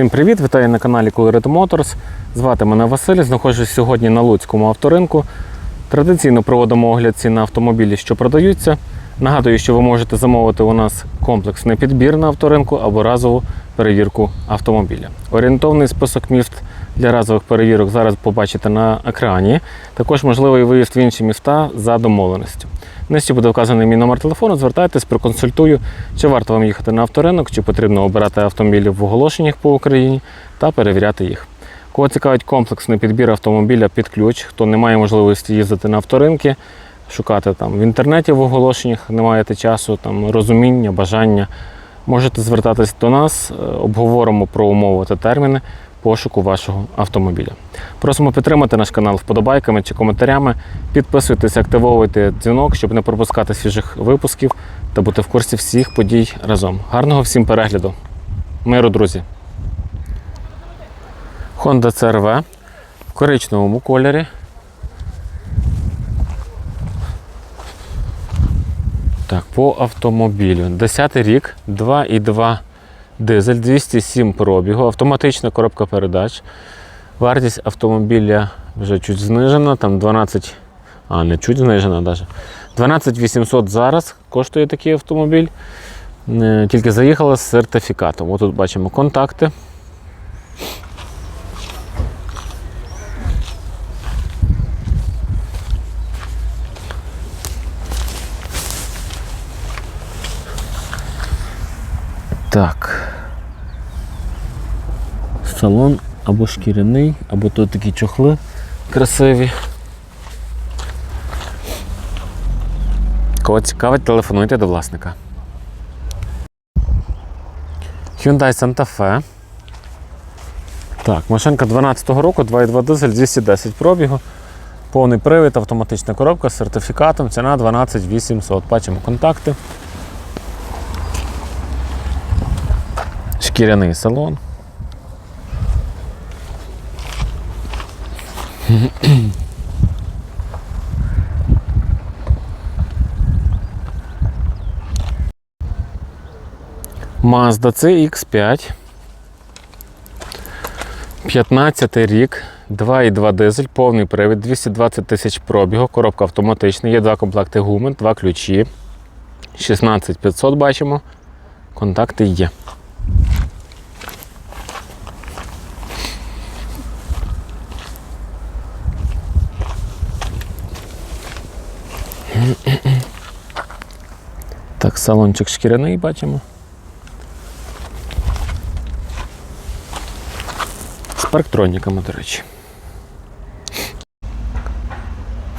Всім привіт! Вітаю на каналі Colored Motors. Звати мене Василь. Знаходжусь сьогодні на Луцькому авторинку. Традиційно проводимо огляд цін на автомобілі, що продаються. Нагадую, що ви можете замовити у нас комплексний підбір на авторинку або разову перевірку автомобіля. Орієнтовний список міст для разових перевірок зараз побачите на екрані. Також можливий виїзд в інші міста за домовленістю. Нижче буде вказаний мій номер телефону. Звертайтесь, проконсультую, чи варто вам їхати на авторинок, чи потрібно обирати автомобілі в оголошеннях по Україні та перевіряти їх. Кого цікавить комплексний підбір автомобіля під ключ, хто не має можливості їздити на авторинки, шукати там в інтернеті в оголошеннях, не маєте часу, там розуміння, бажання. Можете звертатись до нас, е, обговоримо про умови та терміни пошуку вашого автомобіля. Просимо підтримати наш канал вподобайками чи коментарями. Підписуйтесь, активовуйте дзвінок, щоб не пропускати свіжих випусків та бути в курсі всіх подій разом. Гарного всім перегляду. Миру, друзі! Honda CRV в коричневому кольорі. Так, по автомобілю. 10 рік, 2,2 дизель, 207 пробігу, автоматична коробка передач. Вартість автомобіля вже чуть знижена, там 12, а не чуть знижена навіть. 12 800 зараз коштує такий автомобіль. Е, Тільки заїхала з сертифікатом. Ось тут бачимо контакти. Так. Салон або шкіряний, або то такі чохли красиві. Кого цікавить, телефонуйте до власника. Hyundai Santa Fe. Так, машинка 12-го року, 2,2 дизель, 210 пробігу. Повний привід, автоматична коробка з сертифікатом, ціна 12 800. Бачимо контакти. Шкіряний салон. Mazda CX5. 15 рік, 2,2 дизель, повний привід, 220 тисяч пробігу, коробка автоматична, є два комплекти гуми, два ключі. 16500 бачимо. Контакти є. Салончик шкіряний бачимо. З парктроніками, до речі.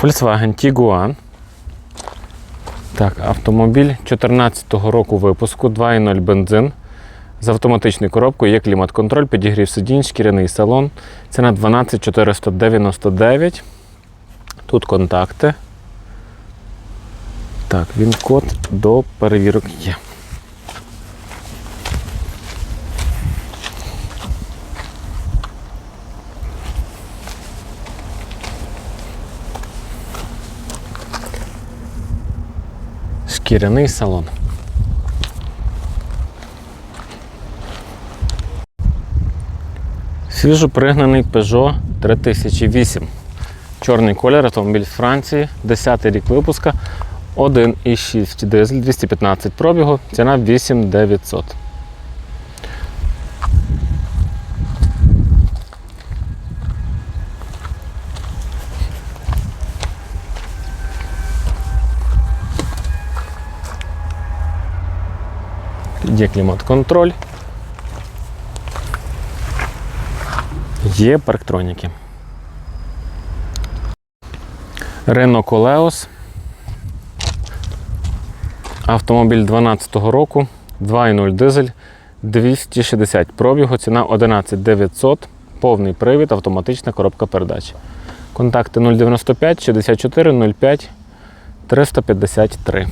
Volkswagen Tiguan. Так, автомобіль 2014 року випуску, 2.0 бензин. З автоматичною коробкою є клімат-контроль, підігрів сидінь, шкіряний салон. Ціна 12 499. Тут контакти. Так, він код до перевірок є. Шкіряний салон. Свіжопригнаний Peugeot 3008. Чорний колір, автомобіль з Франції, 10 рік випуска, 1,6 дизель, 215 пробігу, ціна 8900. Є клімат-контроль. Є парктроніки. Renault Coleos. Автомобіль 12 року, 2.0 дизель, 260 пробігу, ціна 11 900, повний привід, автоматична коробка передач. Контакти 095 64 05 353.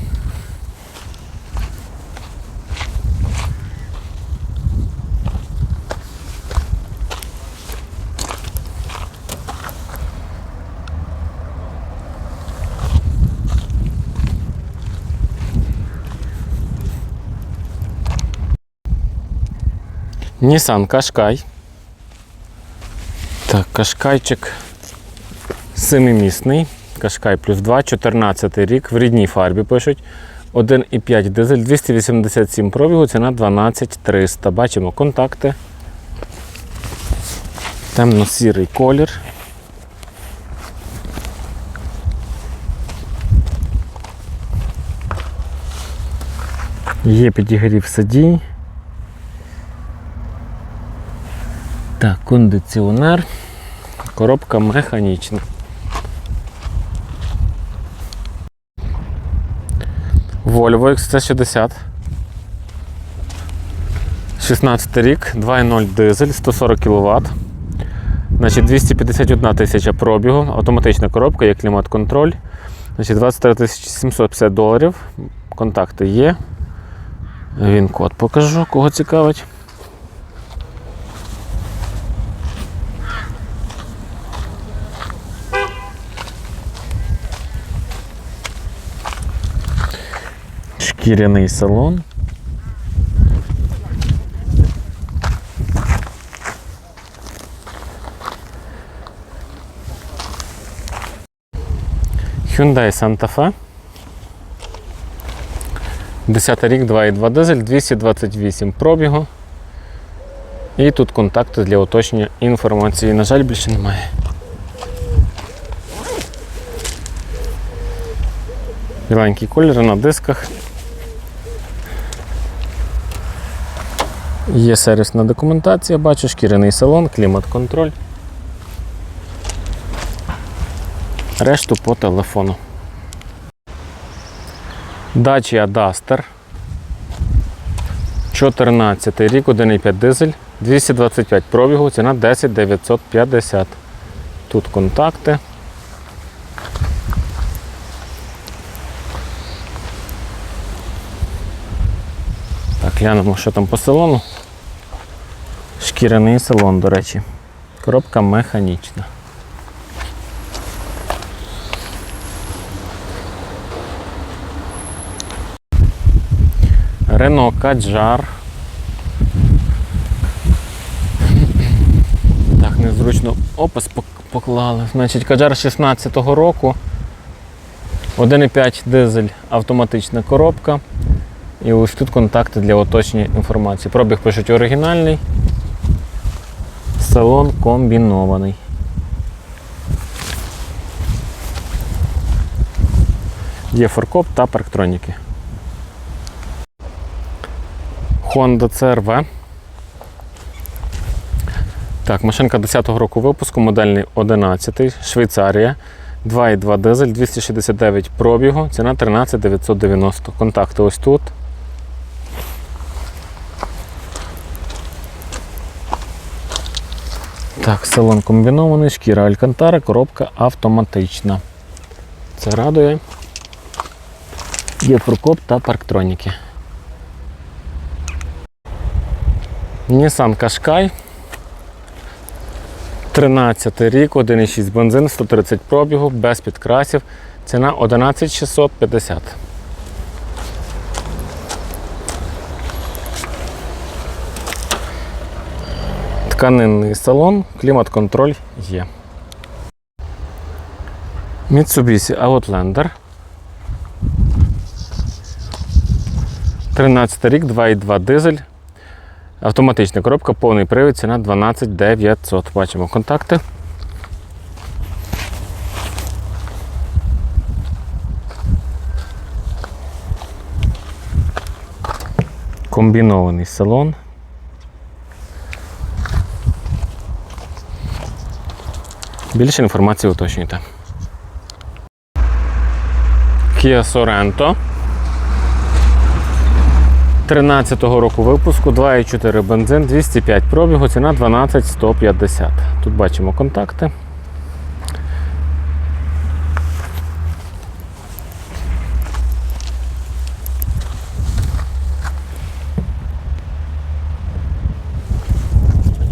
Nissan Qashqai. Так, Кашкайчик семимісний. Кашкай плюс 2, 14 рік, в рідній фарбі пишуть. 1,5 дизель, 287 пробігу, ціна 12300. Бачимо контакти. Темно-сірий колір. Є підігрів сидінь. Так, кондиціонер. Коробка механічна. Volvo XC60. 16 рік, 2.0 дизель, 140 кВт. Значить, 251 тисяча пробігу, автоматична коробка, є клімат-контроль. Значить, 23 750 доларів. Контакти є. Він код покажу, кого цікавить. Шкіряний салон. Hyundai Santa Fe. 10 рік, 2,2 дизель, 228 пробігу. І тут контакти для уточнення інформації. На жаль, більше немає. Біленький колір на дисках. Є сервісна документація, бачу, шкіряний салон, клімат-контроль. Решту по телефону. Dacia Duster. 14 рік, 1,5 дизель, 225 пробігу, ціна 10 950. Тут контакти. Глянемо, що там по салону. Шкіряний салон, до речі. Коробка механічна. Рено Каджар. Так, незручно опис поклали. Значить, Каджар 16-го року. 1,5 дизель автоматична коробка. І ось тут контакти для уточнення інформації. Пробіг пишуть оригінальний. Салон комбінований. Є форкоп та парктроніки. Honda CRV. Так, машинка 10-го року випуску, модельний 11, Швейцарія. 2,2 дизель, 269 пробігу, ціна 13 990. Контакти ось тут. Так, салон комбінований, шкіра Алькантара, коробка автоматична. Це радує. Є прокоп та парктроніки. Nissan Qashqai. 13 рік, 1,6 бензин, 130 пробігу, без підкрасів. Ціна 11 Тканинний салон, клімат-контроль є. Mitsubishi Outlander. 13 рік, 2,2 дизель. Автоматична коробка, повний привід, ціна 12 900. Бачимо контакти. Комбінований салон. Більше інформації уточнюйте. Kia Sorento. 13-го року випуску, 2,4 бензин, 205 пробігу, ціна 12 150. Тут бачимо контакти.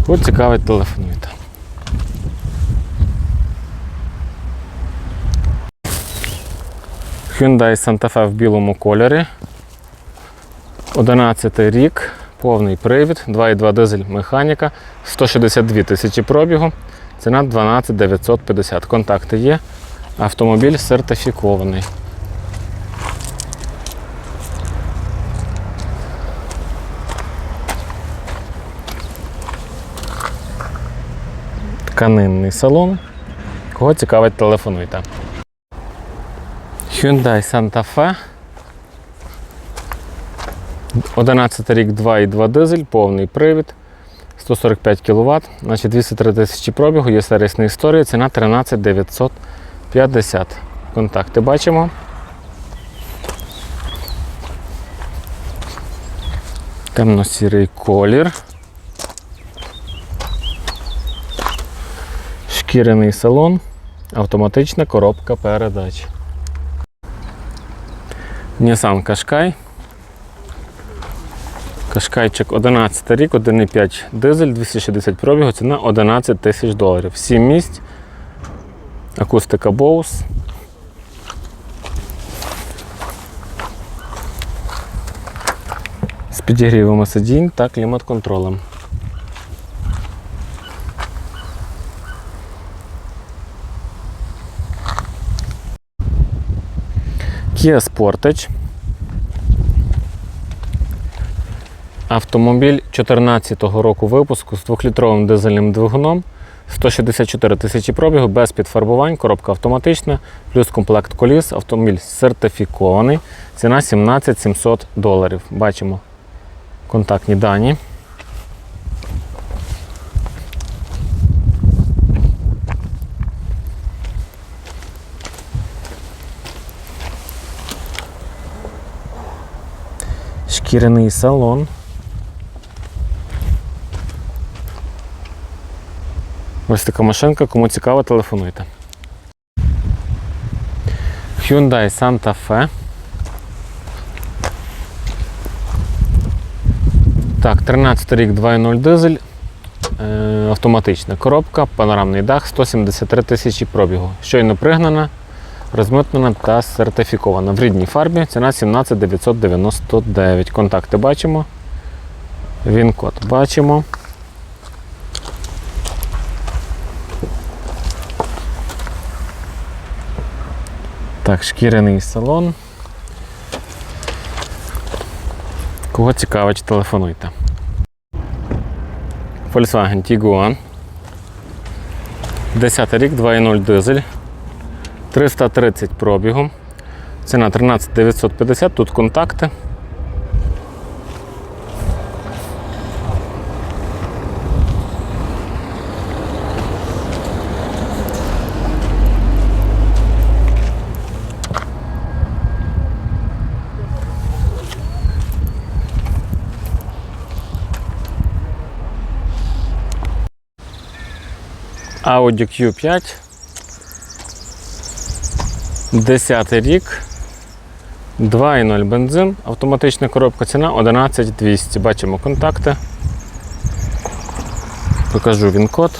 Кого цікавить, телефонуйте. Hyundai Santa Fe в білому кольорі. 11 рік, повний привід, 2,2 дизель механіка, 162 тисячі пробігу, ціна 12 950. Контакти є. Автомобіль сертифікований. Тканинний салон. Кого цікавить, телефонуйте. Hyundai Santa Fe. 11 рік 2,2 дизель, повний привід, 145 кВт, значить 203 тисячі пробігу, є сервісна історія, ціна 13 950. Контакти бачимо. Темно-сірий колір. Шкіряний салон, автоматична коробка передач. Nissan Qashqai. Кашкайчик 11 рік, 1,5 дизель, 260 пробігу, ціна 11 тисяч доларів. 7 місць, акустика Bose. З підігрівами сидінь та клімат-контролем. Kia Sportage. Автомобіль 14-го року випуску з 2-літровим дизельним двигуном, 164 тисячі пробігу, без підфарбувань, коробка автоматична, плюс комплект коліс, автомобіль сертифікований. Ціна 17 700 доларів. Бачимо контактні дані. Шкіряний салон. Ось така машинка, кому цікаво, телефонуйте. Hyundai Santa Fe. Так, 13 рік 2.0 дизель. Е, автоматична коробка, панорамний дах, 173 тисячі пробігу. Щойно пригнана, розмитнена та сертифікована. В рідній фарбі ціна 17 999. Контакти бачимо. Він код бачимо. Так, шкіряний салон. Кого цікавить, телефонуйте. Volkswagen Tiguan. 10 рік, 2.0 дизель. 330 пробігу. Ціна 13 950, тут контакти. Audi Q5. 10 рік. 2,0 бензин, автоматична коробка ціна 11200. Бачимо контакти. Покажу він код.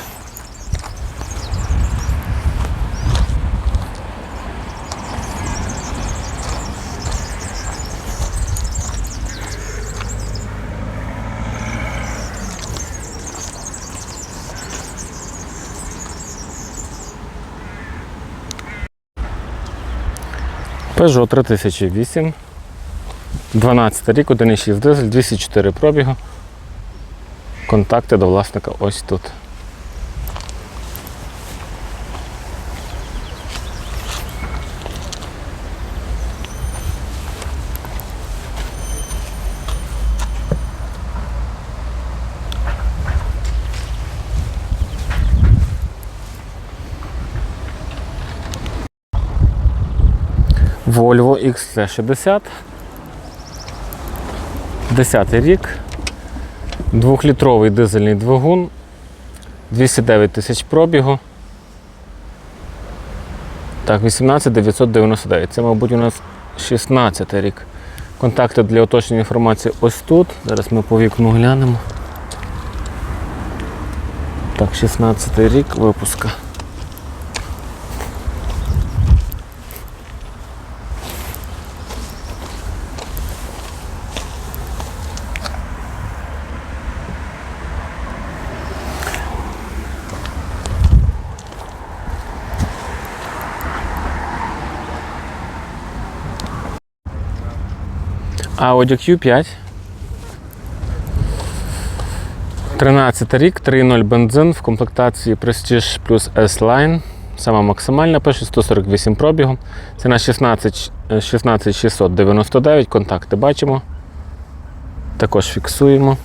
Peugeot 3008. 12 рік, 1,6 дизель, 204 пробігу. Контакти до власника ось тут. Volvo XC60. 10 рік. Двохлітровий дизельний двигун. 209 тисяч пробігу. Так, 18 999. Це, мабуть, у нас 16 рік. Контакти для уточнення інформації ось тут. Зараз ми по вікну глянемо. Так, 16 рік випуска. Audi Q5. 13 рік, 3.0 бензин в комплектації Prestige плюс S-Line. Сама максимальна пише 148 пробігу. Ціна 16 е, 16 699. Контакти бачимо. Також фіксуємо.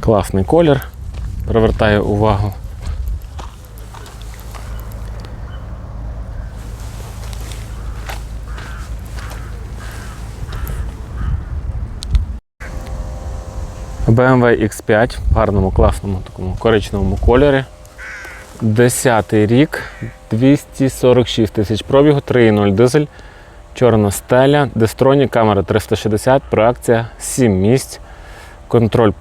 Класний колір. Привертає увагу. BMW X5 в гарному, класному такому коричневому кольорі. 10 рік, 246 тисяч пробігу, 3.0 дизель, чорна стеля, дестроні, камера 360, проекція 7 місць, контроль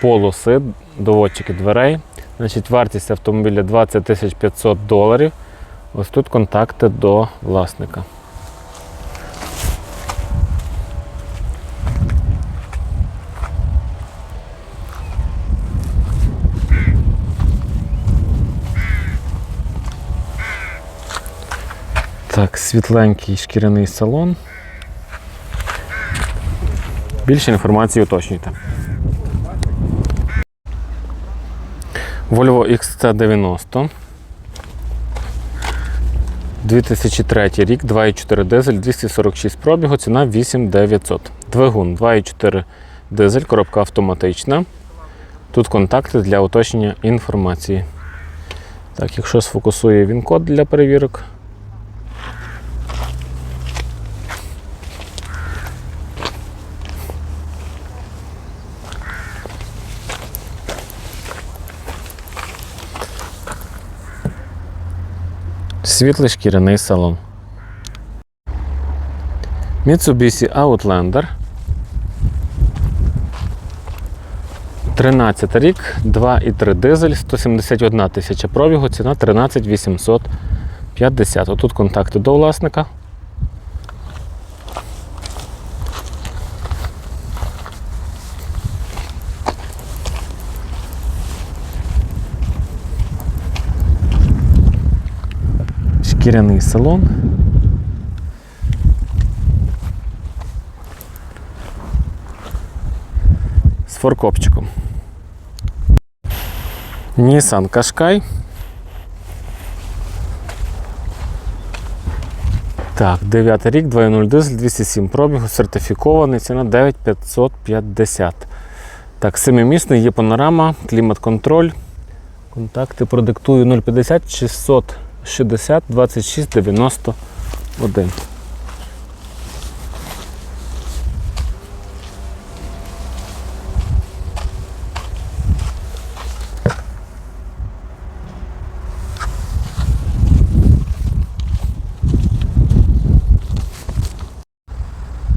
полоси, доводчики дверей. Значить, вартість автомобіля 20 500 доларів. Ось тут контакти до власника. Так, світленький шкіряний салон. Більше інформації уточнюйте. Volvo XC90. 2003 рік, 2,4 дизель, 246 пробігу, ціна 8900. Двигун 2,4 дизель, коробка автоматична. Тут контакти для уточнення інформації. Так, якщо сфокусує він код для перевірок. Світлий шкіряний салон. Mitsubishi Outlander. 13 рік, 2,3 дизель, 171 тисяча пробігу, ціна 13 850. Отут контакти до власника. Шкіряний салон. З форкопчиком. Nissan Qashqai. Так, 9 рік, 2.0 дизель, 207 пробігу, сертифікований, ціна 9550. Так, семимісний, є панорама, клімат-контроль. Контакти продиктую 050 660 26 91.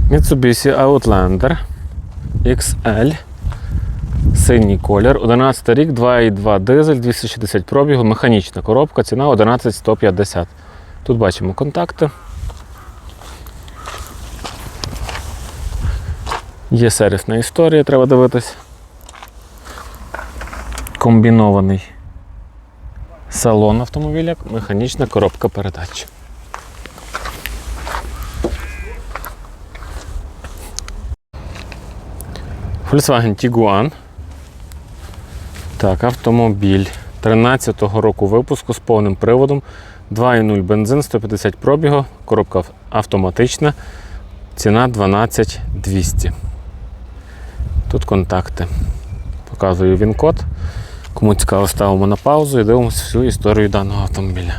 Mitsubishi Outlander XL. Синій колір, 11 рік, 2,2 дизель, 260 пробігу, механічна коробка, ціна 11150. Тут бачимо контакти. Є сервісна історія, треба дивитись. Комбінований салон автомобіля, механічна коробка передач. Volkswagen Tiguan. Так, автомобіль 13-го року випуску з повним приводом. 2,0 бензин, 150 пробігу, коробка автоматична. Ціна 12 200. Тут контакти. Показую він код. Кому цікаво, ставимо на паузу і дивимося всю історію даного автомобіля.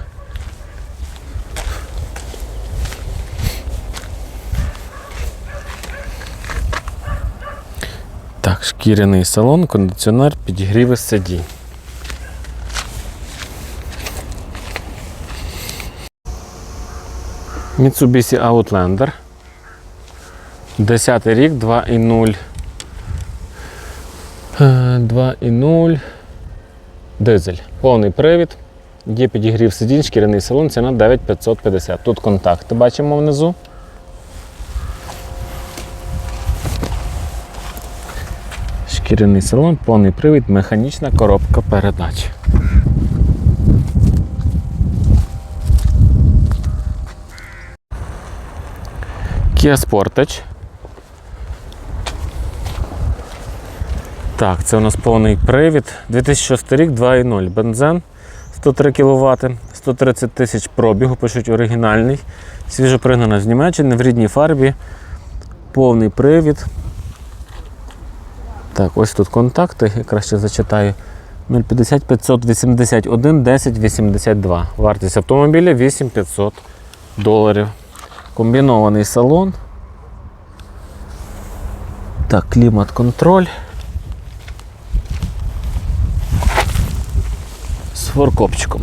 Так, шкіряний салон, кондиціонер, підігріви сидінь. Mitsubishi Outlander. 10 рік, 2,0. Е, 2,0. Дизель. Повний привід. Є підігрів сидінь, шкіряний салон, ціна 9550. Тут контакти бачимо внизу. Шкіряний салон, повний привід, механічна коробка передач. Kia Sportage. Так, це у нас повний привід. 2006 рік 2.0 бензин 103 кВт, 130 тисяч пробігу, пишуть оригінальний, свіжопригнана з Німеччини в рідній фарбі, повний привід. Так, ось тут контакти, я краще зачитаю. 050 581 10 82. Вартість автомобіля 8500 доларів. Комбінований салон. Так, клімат-контроль. З форкопчиком.